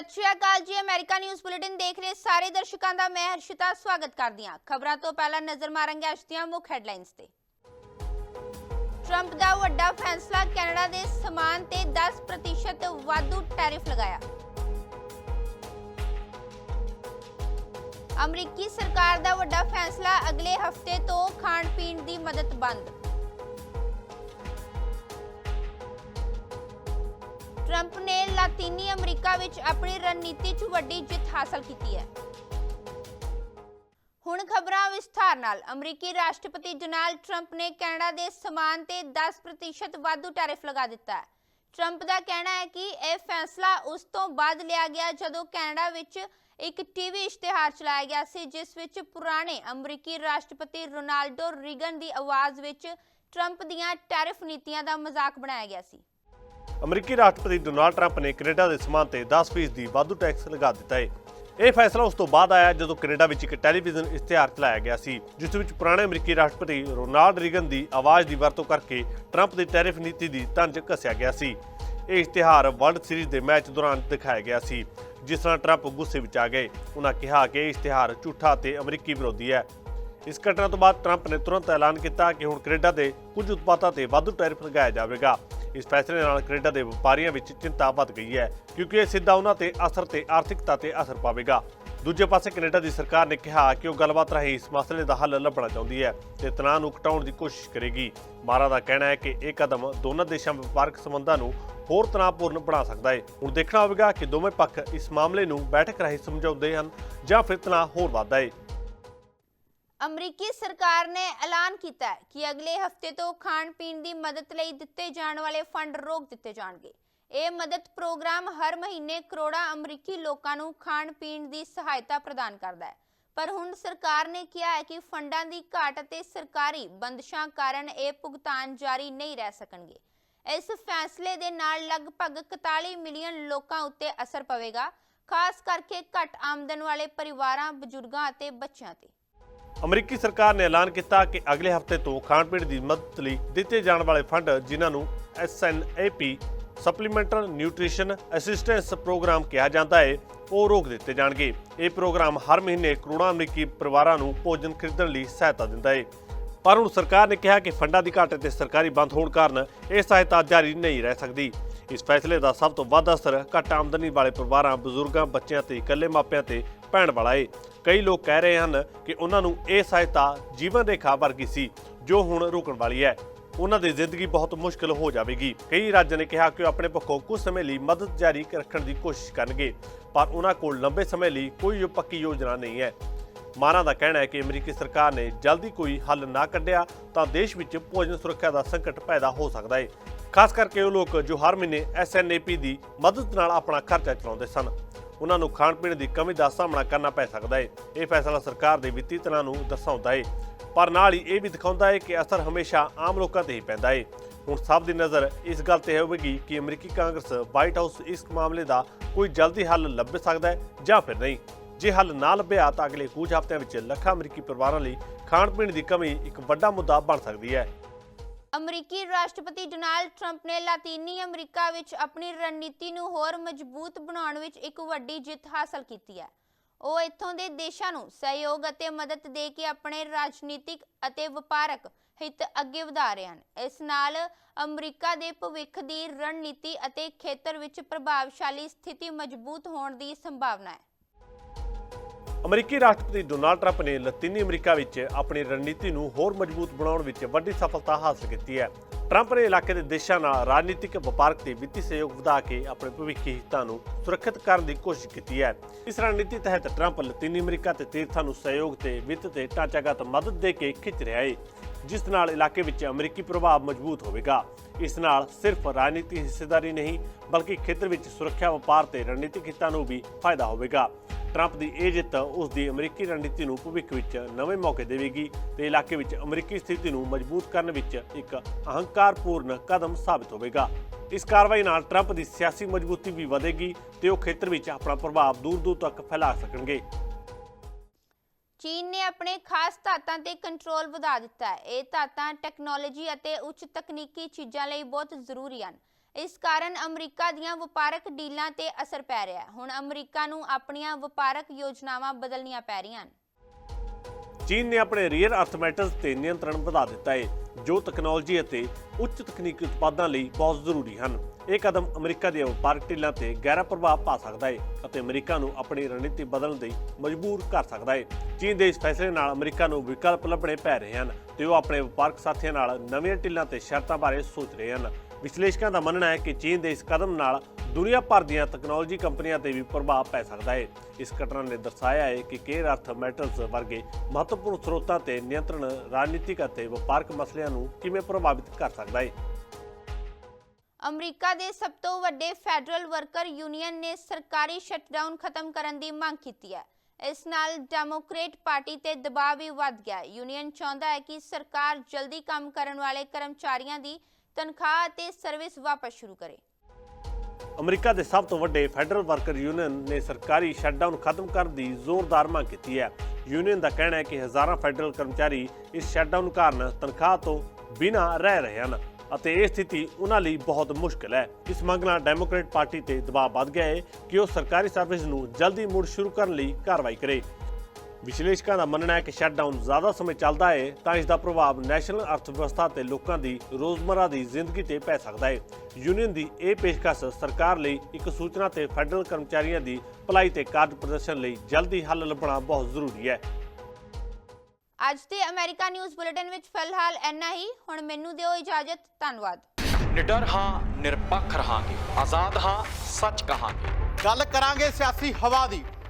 ਸਤਿ ਸ਼੍ਰੀ ਅਕਾਲ ਜੀ, America news bulletin ਦੇਖ ਰਹੇ ਸਾਰੇ ਦਰਸ਼ਕਾਂ ਦਾ ਮੈਂ ਹਰਸ਼ਿਤਾ ਸਵਾਗਤ ਕਰਦੀ ਹਾਂ। ਖਬਰਾਂ ਤੋਂ ਪਹਿਲਾਂ ਨਜ਼ਰ ਮਾਰਾਂਗੇ ਅੱਜ ਦੀਆਂ ਮੁੱਖ ਹੈਡਲਾਈਨਸ ਤੇ। ਟਰੰਪ ਦਾ ਵੱਡਾ ਫੈਸਲਾ ਕੈਨੇਡਾ ਦੇ ਸਮਾਨ ਤੇ 10% ਵਾਧੂ ਟੈਰਿਫ ਲਗਾਇਆ। ਅਮਰੀਕੀ ਸਰਕਾਰ ਦਾ ਵੱਡਾ ਫੈਸਲਾ ਅਗਲੇ ਹਫ਼ਤੇ ਤੋਂ ਖਾਣ ਪੀਣ ਦੀ ਮਦਦ ਬੰਦ। ਟਰੰਪ ਨੇ ਲਾਤੀਨੀ ਅਮਰੀਕਾ ਵਿੱਚ ਆਪਣੀ ਰਣਨੀਤੀ 'ਚ ਵੱਡੀ ਜਿੱਤ ਹਾਸਲ ਕੀਤੀ ਹੈ। ਹੁਣ ਖਬਰਾਂ ਵਿਸਥਾਰ ਨਾਲ। ਅਮਰੀਕੀ ਰਾਸ਼ਟਰਪਤੀ ਡੋਨਾਲਡ ਟਰੰਪ ਨੇ ਕੈਨੇਡਾ ਦੇ ਸਮਾਨ ਤੇ 10% ਵਾਧੂ ਟੈਰਿਫ ਲਗਾ ਦਿੱਤਾ ਹੈ। ਟਰੰਪ ਦਾ ਕਹਿਣਾ ਹੈ ਕਿ ਇਹ ਫੈਸਲਾ ਉਸ ਤੋਂ ਬਾਅਦ ਲਿਆ ਗਿਆ ਜਦੋਂ ਕੈਨੇਡਾ ਵਿੱਚ ਇੱਕ ਟੀਵੀ ਇਸ਼ਤਿਹਾਰ ਚਲਾਇਆ ਗਿਆ ਸੀ, ਜਿਸ ਵਿੱਚ ਪੁਰਾਣੇ ਅਮਰੀਕੀ ਰਾਸ਼ਟਰਪਤੀ ਰੋਨਾਲਡੋ ਰੀਗਨ ਦੀ ਆਵਾਜ਼ ਵਿੱਚ ਟਰੰਪ ਦੀਆਂ ਟੈਰਿਫ ਨੀਤੀਆਂ ਦਾ ਮਜ਼ਾਕ ਬਣਾਇਆ ਗਿਆ ਸੀ। ਅਮਰੀਕੀ ਰਾਸ਼ਟਰਪਤੀ ਡੋਨਾਲਡ ਟਰੰਪ ਨੇ ਕੈਨੇਡਾ ਦੇ ਸਮਾਨ ਤੇ 10% ਦੀ ਵਾਧੂ ਟੈਕਸ ਲਗਾ ਦਿੱਤਾ ਹੈ ਇਹ ਫੈਸਲਾ ਉਸ ਤੋਂ ਬਾਅਦ ਆਇਆ ਜਦੋਂ ਕੈਨੇਡਾ ਵਿੱਚ ਇੱਕ ਟੈਲੀਵਿਜ਼ਨ ਇਸ਼ਤਿਹਾਰ ਚਲਾਇਆ ਗਿਆ ਸੀ, ਜਿਸ ਵਿੱਚ ਪੁਰਾਣੇ ਅਮਰੀਕੀ ਰਾਸ਼ਟਰਪਤੀ ਰੋਨਾਲਡ ਰੀਗਨ ਦੀ ਆਵਾਜ਼ ਦੀ ਵਰਤੋਂ ਕਰਕੇ ਟਰੰਪ ਦੀ ਟੈਰਿਫ ਨੀਤੀ ਦੀ ਤੰਜ ਕੱਸਿਆ ਗਿਆ ਸੀ। ਇਹ ਇਸ਼ਤਿਹਾਰ ਵਰਲਡ ਸੀਰੀਜ਼ ਦੇ ਮੈਚ ਦੌਰਾਨ ਦਿਖਾਇਆ ਗਿਆ ਸੀ, ਜਿਸ ਨਾਲ ਟਰੰਪ ਗੁੱਸੇ ਵਿੱਚ ਆ ਗਏ। ਉਹਨਾਂ ਕਿਹਾ ਕਿ ਇਹ ਇਸ਼ਤਿਹਾਰ ਝੂਠਾ ਤੇ ਅਮਰੀਕੀ ਵਿਰੋਧੀ ਹੈ। ਇਸ ਘਟਨਾ ਤੋਂ ਬਾਅਦ ਟਰੰਪ ਨੇ ਤੁਰੰਤ ਐਲਾਨ ਕੀਤਾ ਕਿ ਹੁਣ ਕੈਨੇਡਾ ਦੇ ਕੁਝ ਉਤਪਾਦਾਂ ਤੇ ਵਾਧੂ ਟੈਰਿਫ ਲਗਾਇਆ ਜਾਵੇਗਾ। ਇਸ ਫੈਸਲੇ ਨਾਲ ਕੈਨੇਡਾ ਦੇ ਵਪਾਰੀਆਂ ਵਿੱਚ ਚਿੰਤਾ ਵੱਧ ਗਈ ਹੈ, ਕਿਉਂਕਿ ਇਹ ਸਿੱਧਾ ਉਹਨਾਂ ਤੇ ਅਸਰ ਤੇ ਆਰਥਿਕਤਾ ਤੇ ਅਸਰ ਪਾਵੇਗਾ। ਦੂਜੇ ਪਾਸੇ ਕੈਨੇਡਾ ਦੀ ਸਰਕਾਰ ਨੇ ਕਿਹਾ ਕਿ ਉਹ ਗੱਲਬਾਤ ਰਾਹੀਂ ਇਸ ਮਸਲੇ ਦਾ ਹੱਲ ਲੱਭਣਾ ਚਾਹੁੰਦੀ ਹੈ ਤੇ ਤਣਾਅ ਨੂੰ ਘਟਾਉਣ ਦੀ ਕੋਸ਼ਿਸ਼ ਕਰੇਗੀ। ਮਾਰਾ ਦਾ ਕਹਿਣਾ ਹੈ ਕਿ ਇਹ ਕਦਮ ਦੋਨਾਂ ਦੇਸ਼ਾਂ ਵਪਾਰਕ ਸੰਬੰਧਾਂ ਨੂੰ ਹੋਰ ਤਣਾਅਪੂਰਨ ਬਣਾ ਸਕਦਾ ਹੈ। ਹੁਣ ਦੇਖਣਾ ਹੋਵੇਗਾ ਕਿ ਦੋਵੇਂ ਪੱਖ ਇਸ ਮਾਮਲੇ ਨੂੰ ਬੈਠਕ ਰਾਹੀਂ ਸਮਝਾਉਂਦੇ ਹਨ ਜਾਂ ਫਿਰ ਤਣਾਅ ਹੋਰ ਵੱਧਦਾ ਹੈ। ਅਮਰੀਕੀ ਸਰਕਾਰ ਨੇ ਐਲਾਨ ਕੀਤਾ ਹੈ ਕਿ ਅਗਲੇ ਹਫ਼ਤੇ ਤੋਂ ਖਾਣ ਪੀਣ ਦੀ ਮਦਦ ਲਈ ਦਿੱਤੇ ਜਾਣ ਵਾਲੇ ਫੰਡ ਰੋਕ ਦਿੱਤੇ ਜਾਣਗੇ। ਇਹ ਮਦਦ ਪ੍ਰੋਗਰਾਮ ਹਰ ਮਹੀਨੇ ਕਰੋੜਾਂ ਅਮਰੀਕੀ ਲੋਕਾਂ ਨੂੰ ਖਾਣ ਪੀਣ ਦੀ ਸਹਾਇਤਾ ਪ੍ਰਦਾਨ ਕਰਦਾ ਹੈ। ਪਰ ਹੁਣ ਸਰਕਾਰ ਨੇ ਕਿਹਾ ਹੈ ਕਿ ਫੰਡਾਂ ਦੀ ਘਾਟ ਅਤੇ ਸਰਕਾਰੀ ਬੰਦਸ਼ਾਂ ਕਾਰਨ ਇਹ ਭੁਗਤਾਨ ਜਾਰੀ ਨਹੀਂ ਰਹਿ ਸਕਣਗੇ। ਇਸ ਫੈਸਲੇ ਦੇ ਨਾਲ ਲਗਭਗ 41 ਮਿਲੀਅਨ ਲੋਕਾਂ ਉੱਤੇ ਅਸਰ ਪਵੇਗਾ, ਖਾਸ ਕਰਕੇ ਘੱਟ ਆਮਦਨ ਵਾਲੇ ਪਰਿਵਾਰਾਂ, ਬਜ਼ੁਰਗਾਂ ਅਤੇ ਬੱਚਿਆਂ ਤੇ। ਅਮਰੀਕੀ ਸਰਕਾਰ ਨੇ ਐਲਾਨ ਕੀਤਾ ਕਿ ਅਗਲੇ ਹਫ਼ਤੇ ਤੋਂ ਖਾਣ ਪੀਣ ਦੀ ਮਦਦ ਲਈ ਦਿੱਤੇ ਜਾਣ ਵਾਲੇ ਫੰਡ, ਜਿਨ੍ਹਾਂ ਨੂੰ SNAP supplemental nutrition assistance programme ਕਿਹਾ ਜਾਂਦਾ ਹੈ ਉਹ ਰੋਕ ਦਿੱਤੇ ਜਾਣਗੇ। ਇਹ ਪ੍ਰੋਗਰਾਮ ਹਰ ਮਹੀਨੇ ਕਰੋੜਾਂ ਅਮਰੀਕੀ ਪਰਿਵਾਰਾਂ ਨੂੰ ਭੋਜਨ ਖਰੀਦਣ ਲਈ ਸਹਾਇਤਾ ਦਿੰਦਾ ਹੈ ਪਰ ਹੁਣ ਸਰਕਾਰ ਨੇ ਕਿਹਾ ਕਿ ਫੰਡਾਂ ਦੀ ਘਾਟ ਅਤੇ ਸਰਕਾਰੀ ਬੰਦ ਹੋਣ ਕਾਰਨ ਇਹ ਸਹਾਇਤਾ ਜਾਰੀ ਨਹੀਂ ਰਹਿ ਸਕਦੀ। ਇਸ ਫੈਸਲੇ ਦਾ ਸਭ ਤੋਂ ਵੱਧ ਅਸਰ ਘੱਟ ਆਮਦਨੀ ਵਾਲੇ ਪਰਿਵਾਰਾਂ, ਬਜ਼ੁਰਗਾਂ, ਬੱਚਿਆਂ ਤੇ ਇਕੱਲੇ ਮਾਪਿਆਂ ਤੇ ਪੈਣ ਵਾਲਾ ਏ। ਕਈ ਲੋਕ ਕਹਿ ਰਹੇ ਹਨ ਕਿ ਉਹਨਾਂ ਨੂੰ ਇਹ ਸਹਾਇਤਾ ਜੀਵਨ ਰੇਖਾ ਵਰਗੀ ਸੀ, ਜੋ ਹੁਣ ਰੁਕਣ ਵਾਲੀ ਹੈ। ਉਹਨਾਂ ਦੀ ਜ਼ਿੰਦਗੀ ਬਹੁਤ ਮੁਸ਼ਕਲ ਹੋ ਜਾਵੇਗੀ। ਕਈ ਰਾਜਾਂ ਨੇ ਕਿਹਾ ਕਿ ਉਹ ਆਪਣੇ ਪੱਖੋਂ ਕੁਝ ਸਮੇਂ ਲਈ ਮਦਦ ਜਾਰੀ ਰੱਖਣ ਦੀ ਕੋਸ਼ਿਸ਼ ਕਰਨਗੇ, ਪਰ ਉਹਨਾਂ ਕੋਲ ਲੰਬੇ ਸਮੇਂ ਲਈ ਕੋਈ ਪੱਕੀ ਯੋਜਨਾ ਨਹੀਂ ਹੈ। ਮਾਨਾ ਦਾ ਕਹਿਣਾ ਹੈ ਕਿ ਅਮਰੀਕੀ ਸਰਕਾਰ ਨੇ ਜਲਦੀ ਕੋਈ ਹੱਲ ਨਾ ਕੱਢਿਆ, ਤਾਂ ਦੇਸ਼ ਵਿੱਚ ਭੋਜਨ ਸੁਰੱਖਿਆ ਦਾ ਸੰਕਟ ਪੈਦਾ ਹੋ ਸਕਦਾ ਹੈ ਖਾਸ ਕਰਕੇ ਉਹ ਲੋਕ ਜੋ ਹਰ ਮਹੀਨੇ SNAP ਦੀ ਮਦਦ ਨਾਲ ਆਪਣਾ ਖਰਚਾ ਚਲਾਉਂਦੇ ਸਨ। ਉਹਨਾਂ ਨੂੰ ਖਾਣ ਪੀਣ ਦੀ ਕਮੀ ਦਾ ਸਾਹਮਣਾ ਕਰਨਾ ਪੈ ਸਕਦਾ ਹੈ ਇਹ ਫੈਸਲਾ ਸਰਕਾਰ ਦੇ ਵਿੱਤੀ ਤਣਾਅ ਨੂੰ ਦਰਸਾਉਂਦਾ ਹੈ ਪਰ ਨਾਲ ਹੀ ਇਹ ਵੀ ਦਿਖਾਉਂਦਾ ਹੈ ਕਿ ਅਸਰ ਹਮੇਸ਼ਾ ਆਮ ਲੋਕਾਂ ਤੇ ਹੀ ਪੈਂਦਾ ਹੈ ਹੁਣ ਸਭ ਦੀ ਨਜ਼ਰ ਇਸ ਗੱਲ ਤੇ ਹੋਵੇਗੀ ਕਿ ਅਮਰੀਕੀ ਕਾਂਗਰਸ, ਵਾਈਟ ਹਾਊਸ ਇਸ ਮਾਮਲੇ ਦਾ ਕੋਈ ਜਲਦੀ ਹੱਲ ਲੱਭ ਸਕਦਾ ਹੈ ਜਾਂ ਫਿਰ ਨਹੀਂ। ਜੇ ਹੱਲ ਨਾ ਲੱਭਿਆ ਤਾਂ ਅਗਲੇ ਕੁਝ ਹਫ਼ਤਿਆਂ ਵਿੱਚ ਲੱਖਾਂ ਅਮਰੀਕੀ ਪਰਿਵਾਰਾਂ ਲਈ ਖਾਣ ਪੀਣ ਦੀ ਕਮੀ ਇੱਕ ਵੱਡਾ ਮੁੱਦਾ ਬਣ ਸਕਦੀ ਹੈ। ਅਮਰੀਕੀ ਰਾਸ਼ਟਰਪਤੀ ਡੋਨਾਲਡ ਟਰੰਪ ਨੇ ਲਾਤੀਨੀ ਅਮਰੀਕਾ ਵਿੱਚ ਆਪਣੀ ਰਣਨੀਤੀ ਨੂੰ ਹੋਰ ਮਜ਼ਬੂਤ ਬਣਾਉਣ ਵਿੱਚ ਇੱਕ ਵੱਡੀ ਜਿੱਤ ਹਾਸਲ ਕੀਤੀ ਹੈ। ਉਹ ਇੱਥੋਂ ਦੇ ਦੇਸ਼ਾਂ ਨੂੰ ਸਹਿਯੋਗ ਅਤੇ ਮਦਦ ਦੇ ਕੇ ਆਪਣੇ ਰਾਜਨੀਤਿਕ ਅਤੇ ਵਪਾਰਕ ਹਿੱਤ ਅੱਗੇ ਵਧਾ ਰਹੇ ਹਨ। ਇਸ ਨਾਲ ਅਮਰੀਕਾ ਦੇ ਭਵਿੱਖ ਦੀ ਰਣਨੀਤੀ ਅਤੇ ਖੇਤਰ ਵਿੱਚ ਪ੍ਰਭਾਵਸ਼ਾਲੀ ਸਥਿਤੀ ਮਜ਼ਬੂਤ ਹੋਣ ਦੀ ਸੰਭਾਵਨਾ ਹੈ। ਅਮਰੀਕੀ ਰਾਸ਼ਟਰਪਤੀ ਡੋਨਾਲਡ ਟਰੰਪ ਨੇ ਲਾਤੀਨੀ ਅਮਰੀਕਾ ਵਿੱਚ ਆਪਣੀ ਰਣਨੀਤੀ ਨੂੰ ਹੋਰ ਮਜ਼ਬੂਤ ਬਣਾਉਣ ਵਿੱਚ ਵੱਡੀ ਸਫਲਤਾ ਹਾਸਲ ਕੀਤੀ ਹੈ। ਟਰੰਪ ਨੇ ਇਲਾਕੇ ਦੇ ਦੇਸ਼ਾਂ ਨਾਲ ਰਾਜਨੀਤਿਕ ਵਪਾਰਕ ਤੇ ਵਿੱਤੀ ਸਹਿਯੋਗ ਵਧਾ ਕੇ ਆਪਣੇ ਭਵਿੱਖੀ ਹਿੱਤਾਂ ਨੂੰ ਸੁਰੱਖਿਅਤ ਕਰਨ ਦੀ ਕੋਸ਼ਿਸ਼ ਕੀਤੀ ਹੈ। ਇਸ ਰਣਨੀਤੀ ਤਹਿਤ ਟਰੰਪ ਲਾਤੀਨੀ ਅਮਰੀਕਾ ਤੇ ਤੀਰਥਾਂ ਨੂੰ ਸਹਿਯੋਗ ਤੇ ਵਿੱਤ ਤੇ ਢਾਂਚਾਗਤ ਮਦਦ ਦੇ ਕੇ ਖਿੱਚ ਰਿਹਾ ਹੈ ਜਿਸ ਨਾਲ ਇਲਾਕੇ ਵਿੱਚ ਅਮਰੀਕੀ ਪ੍ਰਭਾਵ ਮਜ਼ਬੂਤ ਹੋਵੇਗਾ। ਇਸ ਨਾਲ ਸਿਰਫ ਰਾਜਨੀਤੀ ਹਿੱਸੇਦਾਰੀ ਨਹੀਂ, ਬਲਕਿ ਖੇਤਰ ਵਿੱਚ ਸੁਰੱਖਿਆ ਵਪਾਰ ਤੇ ਰਣਨੀਤਿਕ ਹਿੱਤਾਂ ਨੂੰ ਵੀ ਫਾਇਦਾ ਹੋਵੇਗਾ। ਟਰੰਪ ਦੀ ਇਹ ਜਿੱਤ ਉਸ ਦੀ ਅਮਰੀਕੀ ਰਣਨੀਤੀ ਨੂੰ ਭਵਿੱਖ ਵਿੱਚ ਨਵੇਂ ਮੌਕੇ ਦੇਵੇਗੀ ਤੇ ਇਲਾਕੇ ਵਿੱਚ ਅਮਰੀਕੀ ਸਥਿਤੀ ਨੂੰ ਮਜ਼ਬੂਤ ਕਰਨ ਵਿੱਚ ਇੱਕ ਅਹੰਕਾਰਪੂਰਨ ਕਦਮ ਸਾਬਤ ਹੋਵੇਗਾ। ਇਸ ਕਾਰਵਾਈ ਨਾਲ ਟਰੰਪ ਦੀ ਸਿਆਸੀ ਮਜ਼ਬੂਤੀ ਵੀ ਵਧੇਗੀ ਤੇ ਉਹ ਖੇਤਰ ਵਿੱਚ ਆਪਣਾ ਪ੍ਰਭਾਵ ਦੂਰ-ਦੂਰ ਤੱਕ ਫੈਲਾ ਸਕਣਗੇ। ਚੀਨ ਨੇ ਆਪਣੇ ਖਾਸ ਧਾਤਾਂ ਤੇ ਕੰਟਰੋਲ ਵਧਾ ਦਿੱਤਾ ਹੈ। ਇਹ ਧਾਤਾਂ ਟੈਕਨੋਲੋਜੀ ਅਤੇ ਉੱਚ ਤਕਨੀਕੀ ਚੀਜ਼ਾਂ ਲਈ ਬਹੁਤ ਜ਼ਰੂਰੀ ਹਨ। ਇਸ ਕਾਰਨ ਅਮਰੀਕਾ ਦੀਆਂ ਵਪਾਰਕ ਡੀਲਾਂ ਤੇ ਅਸਰ ਪੈ ਰਿਹਾ ਹੈ। ਹੁਣ ਅਮਰੀਕਾ ਨੂੰ ਆਪਣੀਆਂ ਵਪਾਰਕ ਯੋਜਨਾਵਾਂ ਬਦਲਣੀਆਂ ਪੈ ਰਹੀਆਂ ਹਨ। ਚੀਨ ਨੇ ਆਪਣੇ ਰੀਅਰ ਅਰਥ ਤੇ ਨਿਯੰਤਰਣ ਵਧਾ ਦਿੱਤਾ ਹੈ ਜੋ ਤਕਨਾਲੋਜੀ ਅਤੇ ਉੱਚ ਤਕਨੀਕੀ ਉਤਪਾਦਾਂ ਲਈ ਬਹੁਤ ਜ਼ਰੂਰੀ ਹਨ। ਇਹ ਕਦਮ ਅਮਰੀਕਾ ਦੀਆਂ ਵਪਾਰਕ ਢਿੱਲਾਂ ਤੇ ਗਹਿਰਾ ਪ੍ਰਭਾਵ ਪਾ ਸਕਦਾ ਹੈ ਅਤੇ ਅਮਰੀਕਾ ਨੂੰ ਆਪਣੀ ਰਣਨੀਤੀ ਬਦਲਣ ਲਈ ਮਜਬੂਰ ਕਰ ਸਕਦਾ ਹੈ ਚੀਨ ਦੇ ਇਸ ਫੈਸਲੇ ਨਾਲ ਅਮਰੀਕਾ ਨੂੰ ਵਿਕਲਪ ਲੱਭਣੇ ਪੈ ਰਹੇ ਹਨ ਤੇ ਉਹ ਆਪਣੇ ਵਪਾਰਕ ਸਾਥੀਆਂ ਨਾਲ ਨਵੀਆਂ ਢਿੱਲਾਂ ਤੇ ਸ਼ਰਤਾਂ ਬਾਰੇ ਸੋਚ ਰਹੇ ਹਨ। ਵਿਸ਼ਲੇਸ਼ਕਾਂ ਦਾ ਮੰਨਣਾ ਹੈ ਕਿ ਚੀਨ ਦੇ ਇਸ ਕਦਮ ਨਾਲ ਦੁਨੀਆ ਭਰ ਦੀਆਂ ਤਕਨਾਲੋਜੀ ਕੰਪਨੀਆਂ ਤੇ ਵੀ ਪ੍ਰਭਾਵ ਪੈ ਸਕਦਾ ਹੈ। ਇਸ ਘਟਨਾ ਨੇ ਦਰਸਾਇਆ ਹੈ ਕਿ ਕੇਅਰ ਅਰਥ ਮੈਟਲਸ ਵਰਗੇ ਮਹੱਤਵਪੂਰਨ ਸਰੋਤਾਂ ਤੇ ਨਿਯੰਤਰਣ, ਰਾਜਨੀਤਿਕ ਅਤੇ ਵਪਾਰਕ ਮਸਲਿਆਂ ਨੂੰ ਕਿਵੇਂ ਪ੍ਰਭਾਵਿਤ ਕਰ ਸਕਦਾ ਹੈ? ਅਮਰੀਕਾ ਦੇ ਸਭ ਤੋਂ ਵੱਡੇ ਫੈਡਰਲ ਵਰਕਰ ਯੂਨੀਅਨ ਨੇ ਸਰਕਾਰੀ ਸ਼ਟਡਾਊਨ ਖਤਮ ਕਰਨ ਦੀ ਮੰਗ ਕੀਤੀ ਹੈ। ਇਸ ਨਾਲ ਡੈਮੋਕ੍ਰੇਟ ਪਾਰਟੀ ਤੇ ਦਬਾਅ ਵੀ ਵੱਧ ਗਿਆ ਯੂਨੀਅਨ ਚਾਹੁੰਦਾ ਹੈ ਕਿ ਸਰਕਾਰ ਜਲਦੀ ਕੰਮ ਕਰਨ ਵਾਲੇ ਕਰਮਚਾਰੀਆਂ ਦੀ ਤਨਖਾਹ ਅਤੇ ਸਰਵਿਸ ਵਾਪਸ ਸ਼ੁਰੂ ਕਰੇ। ਅਮਰੀਕਾ ਦੇ ਸਭ ਤੋਂ ਵੱਡੇ ਫੈਡਰਲ ਵਰਕਰ ਯੂਨੀਅਨ ਨੇ ਸਰਕਾਰੀ ਸ਼ਟਡਾਊਨ ਖਤਮ ਕਰਨ ਦੀ ਜ਼ੋਰਦਾਰ ਮੰਗ ਕੀਤੀ ਹੈ। ਯੂਨੀਅਨ ਦਾ ਕਹਿਣਾ ਹੈ ਕਿ ਹਜ਼ਾਰਾਂ ਫੈਡਰਲ ਕਰਮਚਾਰੀ ਇਸ ਸ਼ਟਡਾਊਨ ਕਾਰਨ ਤਨਖਾਹ ਤੋਂ ਬਿਨਾਂ ਰਹਿ ਰਹੇ ਹਨ ਅਤੇ ਇਹ ਸਥਿਤੀ ਉਹਨਾਂ ਲਈ ਬਹੁਤ ਮੁਸ਼ਕਲ ਹੈ। ਇਸ ਮੰਗ ਨਾਲ ਡੈਮੋਕ੍ਰੇਟ ਪਾਰਟੀ ਤੇ ਦਬਾਅ ਵੱਧ ਗਿਆ ਹੈ ਕਿ ਉਹ ਸਰਕਾਰੀ ਸਰਵਿਸ ਨੂੰ ਜਲਦੀ ਮੁੜ ਸ਼ੁਰੂ ਕਰਨ ਲਈ ਕਾਰਵਾਈ ਕਰੇ। ਵਿਸ਼ਲੇਸ਼ਕਾਂ ਦਾ ਮੰਨਣਾ ਹੈ ਕਿ ਸ਼ਟਡਾਊਨ ਜ਼ਿਆਦਾ ਸਮੇਂ ਚੱਲਦਾ ਹੈ ਤਾਂ ਇਸ ਦਾ ਪ੍ਰਭਾਵ ਨੈਸ਼ਨਲ ਅਰਥ ਵਿਵਸਥਾ ਤੇ ਲੋਕਾਂ ਦੀ ਰੋਜ਼ਮਰਰਾ ਦੀ ਜ਼ਿੰਦਗੀ ਤੇ ਪੈ ਸਕਦਾ ਹੈ। ਯੂਨੀਅਨ ਦੀ ਇਹ ਪੇਸ਼ਕਸ਼ ਸਰਕਾਰ ਲਈ ਇੱਕ ਸੂਚਨਾ ਤੇ ਫੈਡਰਲ ਕਰਮਚਾਰੀਆਂ ਦੀ ਭਲਾਈ ਤੇ ਕਾਰਜ ਪ੍ਰਦਰਸ਼ਨ ਲਈ ਜਲਦੀ ਹੱਲ ਲੱਭਣਾ ਬਹੁਤ ਜ਼ਰੂਰੀ ਹੈ। ਅੱਜ ਦੇ ਅਮਰੀਕਾ ਨਿਊਜ਼ ਬੁਲੇਟਿਨ ਵਿੱਚ ਫਿਲਹਾਲ ਇੰਨਾ ਹੀ। ਹੁਣ ਮੈਨੂੰ ਦਿਓ ਇਜਾਜ਼ਤ। ਧੰਨਵਾਦ। ਨਿਡਰ ਹਾਂ ਨਿਰਪੱਖ ਰਹਾਂਗੇ। ਆਜ਼ਾਦ ਹਾਂ ਸੱਚ ਕਹਾਂਗੇ। ਗੱਲ ਕਰਾਂਗੇ ਸਿਆਸੀ ਹਵਾ ਦੀ।